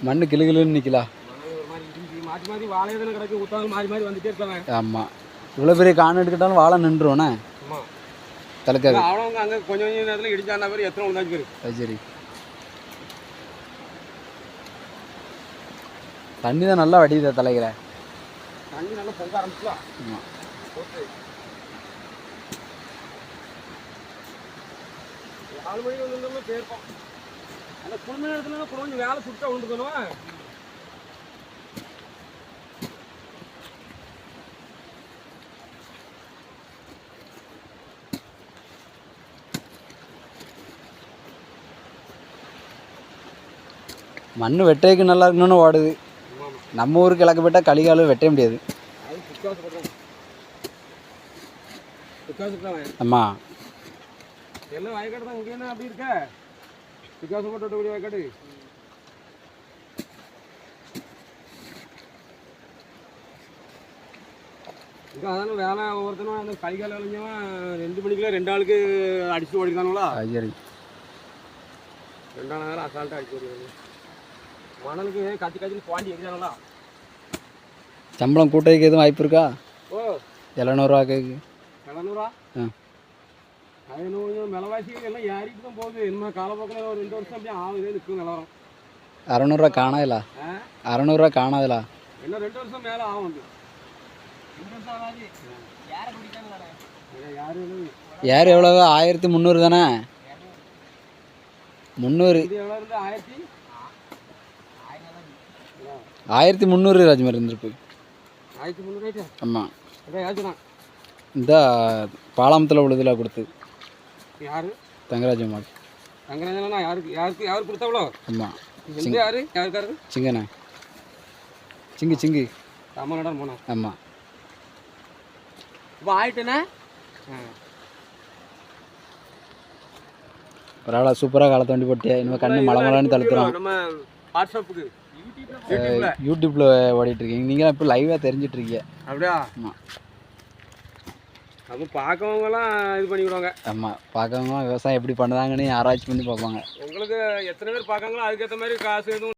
மண்ணு கிளு கிளுன்னு நிற்கலா ஆமாம் இவ்வளோ பெரிய காணு எடுக்கிட்டாலும் வாழை நின்றுவோண்ணே தலைக்காது. அவ்வளோங்க அங்கே கொஞ்சம் கொஞ்சம் நேரத்தில் இடிச்சாண்டா பேர்? எத்தனை உண்டாச்சு பேர்? சரி. தண்ணி தான் நல்லா வடியுதா தலைக்கிற தண்ணி நல்லா பொங்க ஆரம்பிச்சுலாம் ஆமாம் ஓகே. நாலு மணிக்கு வந்து போயிருப்போம் அந்த குடும்ப நேரத்துல கொஞ்சம் வேலை சுட்டா விழுந்துக்கணும் மண் வெட்டைக்கு நல்லா இருக்கணும்னு ஓடுது நம்ம ஊருக்கு கிழக்கு போட்டால் களிகாலும் வெட்ட முடியாது. ஆமாம் எல்லாம் வயக்காடு தான் இங்கே என்ன அப்படி இருக்க? விட்டு வயக்காடு இங்கே அதான வேலை ஒவ்வொருத்தனும் அந்த கைகால விளைஞ்சவன் ரெண்டு மணிக்குள்ள ரெண்டு அடிச்சு ஓடிருக்கானுங்களா அது சரி ரெண்டாம் நேரம் அசால்ட்டாக அடிச்சு மணலுக்கு கத்தி கத்தி குவாண்டி எரிஞ்சானுங்களா சம்பளம் கூட்டைக்கு எதுவும் வாய்ப்பு இருக்கா ஓ எழுநூறுவா கேக்கு ஆ ஐநூறு விலைவாசி எல்லாம் ஏறிட்டு தான் போகுது. இனிமேல் காலப்போக்கில் ஒரு ரெண்டு வருஷம் அப்படியே ஆகுதே நிற்கும் நிலவரம். அறநூறுவா காணாதுல? அறநூறுவா காணாதுல? இன்னும் ரெண்டு வருஷம் மேலே ஆகும் ஆகாது. யாரை எவ்வளவு? ஆயிரத்தி முந்நூறு தானே? முந்நூறு. இது எவ்வளோ இருந்து? ஆயிரத்தி? ஆயிரத்தி முந்நூறு ராஜ்மாரி இருந்திருக்கு. ஆயிட்டு ஆமாம் இந்த பாலாமத்தில் உள்ளதில் கொடுத்து. யாரு? தங்கராஜ் அம்மா தங்கராஜனா யாருக்கு? யாருக்கு? யாரு கொடுத்தாவளோ? ஆமாம் எந்த யாரு? யாருக்காரு சிங்கண்ணே. சிங்கு சிங்கு. ராமநாடன் போனா ஆமாம் இப்போ ஆயிட்டுண்ணே பரவாயில்ல சூப்பராக காலத்தை வண்டி போட்டியா. இனிமேல் கண்ணு மலை மலைன்னு தழுத்துறோம் நம்ம வாட்ஸ்அப்புக்கு. யூடியூப்ல யூடியூப்பில் ஓடிட்டு இருக்கீங்க. நீங்களாம் இப்போ லைவாக தெரிஞ்சிட்டு இருக்கீங்க. அப்படியா? ஆமாம் அப்போ பார்க்கவங்கலாம் இது பண்ணிவிடுவாங்க ஆமாம் பார்க்கவங்க விவசாயம் எப்படி பண்ணுதாங்கன்னு ஆராய்ச்சி பண்ணி பார்ப்பாங்க. உங்களுக்கு எத்தனை பேர் பார்க்காங்களோ அதுக்கேற்ற மாதிரி காசு எதுவும்